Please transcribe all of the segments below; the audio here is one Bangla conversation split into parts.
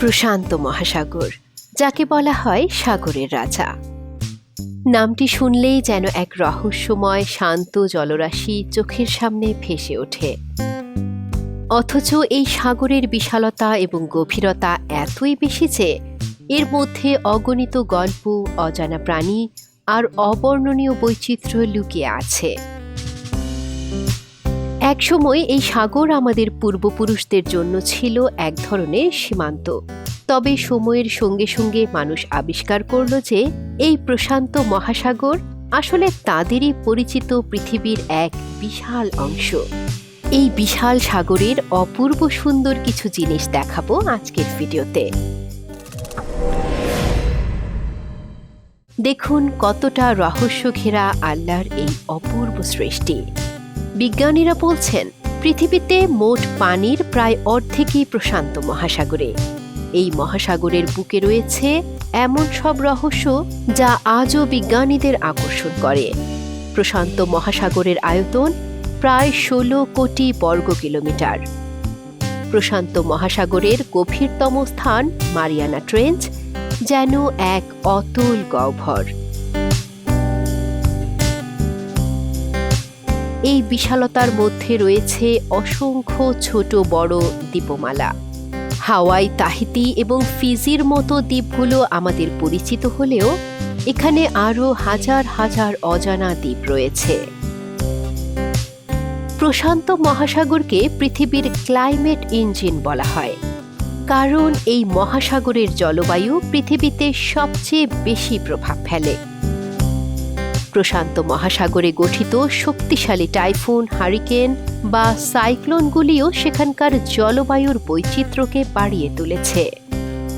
প্রশান্ত মহাসাগর, যাকে বলা হয় সাগরের রাজা। নামটি শুনলেই যেন এক রহস্যময় শান্ত জলরাশি চোখের সামনে ভেসে ওঠে। অথচ এই সাগরের বিশালতা এবং গভীরতা এতই বেশি যে এর মধ্যে অগণিত গল্প, অজানা প্রাণী আর অবর্ণনীয় বৈচিত্র্য লুকিয়ে আছে। একসময় এই সাগর আমাদের পূর্বপুরুষদের জন্য ছিল এক ধরনের সীমান্ত। তবে সময়ের সঙ্গে সঙ্গে মানুষ আবিষ্কার করল যে, এই প্রশান্ত মহাসাগর আসলে তাদেরই পরিচিত পৃথিবীর এক বিশাল অংশ। এই বিশাল সাগরের অপূর্ব সুন্দর কিছু জিনিস দেখাবো আজকের ভিডিওতে। দেখুন কতটা রহস্য ঘেরা আল্লাহর এই অপূর্ব সৃষ্টি। বিজ্ঞানীরা বলছেন, পৃথিবীতে মোট পানির প্রায় অর্ধেকই প্রশান্ত মহাসাগরে। এই মহাসাগরের বুকে রয়েছে এমন সব রহস্য যা আজও বিজ্ঞানীদের আকর্ষণ করে। প্রশান্ত মহাসাগরের আয়তন প্রায় ষোলো কোটি বর্গ কিলোমিটার। প্রশান্ত মহাসাগরের গভীরতম স্থান মারিয়ানা ট্রেঞ্চ, যেন এক অতুল গহ্বর। এই বিশালতার মধ্যে রয়েছে অসংখ্য ছোট বড় দ্বীপমালা হাওয়াই তাহিতি এবং ফিজির মতো দ্বীপগুলো আমাদের পরিচিত হলেও এখানে আরও হাজার হাজার অজানা দ্বীপ রয়েছে। প্রশান্ত মহাসাগরকে পৃথিবীর ক্লাইমেট ইঞ্জিন বলা হয়। কারণ এই মহাসাগরের জলবায়ু পৃথিবীতে সবচেয়ে বেশি প্রভাব ফেলে। প্রশান্ত মহাসাগরে গঠিত শক্তিশালী টাইফুন, হারিকেন বা সাইক্লোনগুলিও সেখানকার জলবায়ুর বৈচিত্র্যকে বাড়িয়ে তুলেছে।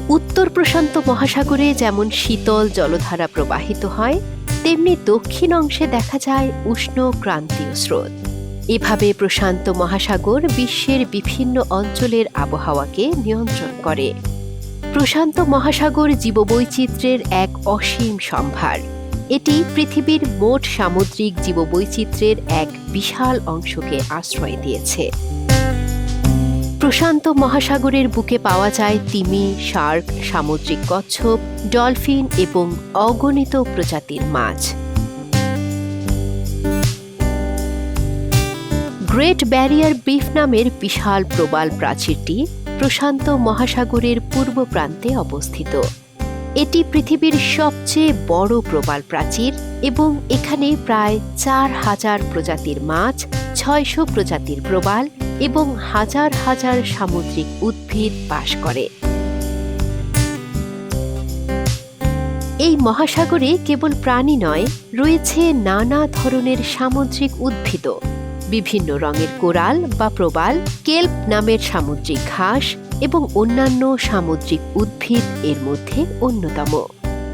উত্তর প্রশান্ত মহাসাগরে যেমন শীতল জলধারা প্রবাহিত হয়, তেমনি দক্ষিণ অংশে দেখা যায় উষ্ণ ক্রান্তীয় স্রোত। এভাবে প্রশান্ত মহাসাগর বিশ্বের বিভিন্ন অঞ্চলের আবহাওয়াকে নিয়ন্ত্রণ করে। প্রশান্ত মহাসাগর জীববৈচিত্র্যের এক অসীম সম্ভার। এটি পৃথিবীর মোট সামুদ্রিক জীববৈচিত্র্যের এক বিশাল অংশকে আশ্রয় দিয়েছে। প্রশান্ত মহাসাগরের বুকে পাওয়া যায় তিমি, শার্ক, সামুদ্রিক কচ্ছপ, ডলফিন এবং অগণিত প্রজাতির মাছ। গ্রেট ব্যারিয়ার বিফ নামের বিশাল প্রবাল প্রাচীরটি প্রশান্ত মহাসাগরের পূর্ব প্রান্তে অবস্থিত। এটি পৃথিবীর সবচেয়ে বড় প্রবাল প্রাচীর এবং এখানে প্রায় চার হাজার প্রজাতির মাছ, ছয়শো প্রজাতির প্রবাল এবং হাজার হাজার সামুদ্রিক উদ্ভিদ বাস করে। এই মহাসাগরে কেবল প্রাণী নয়, রয়েছে নানা ধরনের সামুদ্রিক উদ্ভিদও। বিভিন্ন রঙের কোরাল বা প্রবাল, কেল্প নামের সামুদ্রিক ঘাস এবং অন্যান্য সামুদ্রিক উদ্ভিদ এর মধ্যে অন্যতম।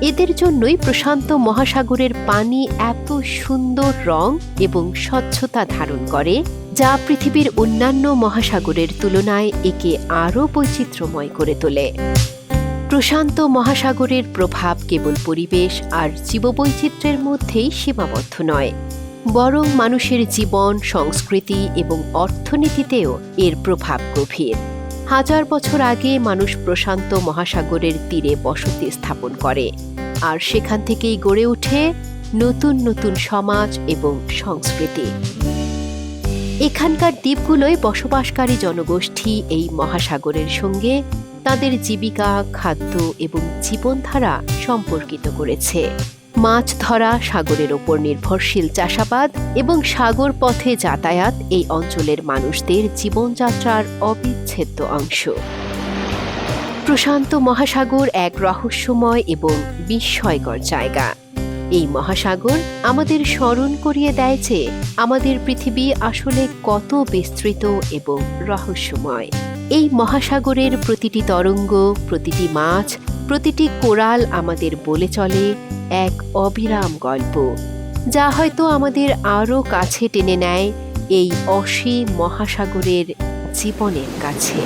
এদের জন্যই প্রশান্ত মহাসাগরের পানি এত সুন্দর রং এবং স্বচ্ছতা ধারণ করে, যা পৃথিবীর অন্যান্য মহাসাগরের তুলনায় একে আরও বৈচিত্র্যময় করে তোলে। প্রশান্ত মহাসাগরের প্রভাব কেবল পরিবেশ আর জীববৈচিত্র্যের মধ্যেই সীমাবদ্ধ নয়, বরং মানুষের জীবন, সংস্কৃতি এবং অর্থনীতিতেও এর প্রভাব গভীর। হাজার বছর আগে মানুষ প্রশান্ত মহাসাগরের তীরে বসতি স্থাপন করে, আর সেখান থেকেই গড়ে ওঠে নতুন নতুন সমাজ এবং সংস্কৃতি। এখানকার দ্বীপগুলোয় বসবাসকারী জনগোষ্ঠী এই মহাসাগরের সঙ্গে তাদের জীবিকা, খাদ্য এবং জীবনধারা সম্পর্কিত করেছে। মাছ ধরা, সাগরের ওপর নির্ভরশীল চাষাবাদ এবং সাগর পথে যাতায়াত এই অঞ্চলের মানুষদের জীবনযাত্রার অবিচ্ছেদ্য অংশ। প্রশান্ত মহাসাগর এক রহস্যময় এবং বিস্ময়কর জায়গা। এই মহাসাগর আমাদের স্মরণ করিয়ে দেয় যে আমাদের পৃথিবী আসলে কত বিস্তৃত এবং রহস্যময়। এই মহাসাগরের প্রতিটি তরঙ্গ, প্রতিটি মাছ প্রতিটি কোরাল আমাদের বলে চলে এক অবিরাম গল্প, যা হয়তো আমাদের আরও কাছে টেনে নেয় এই অসীম মহাসাগরের জীবনের কাছে।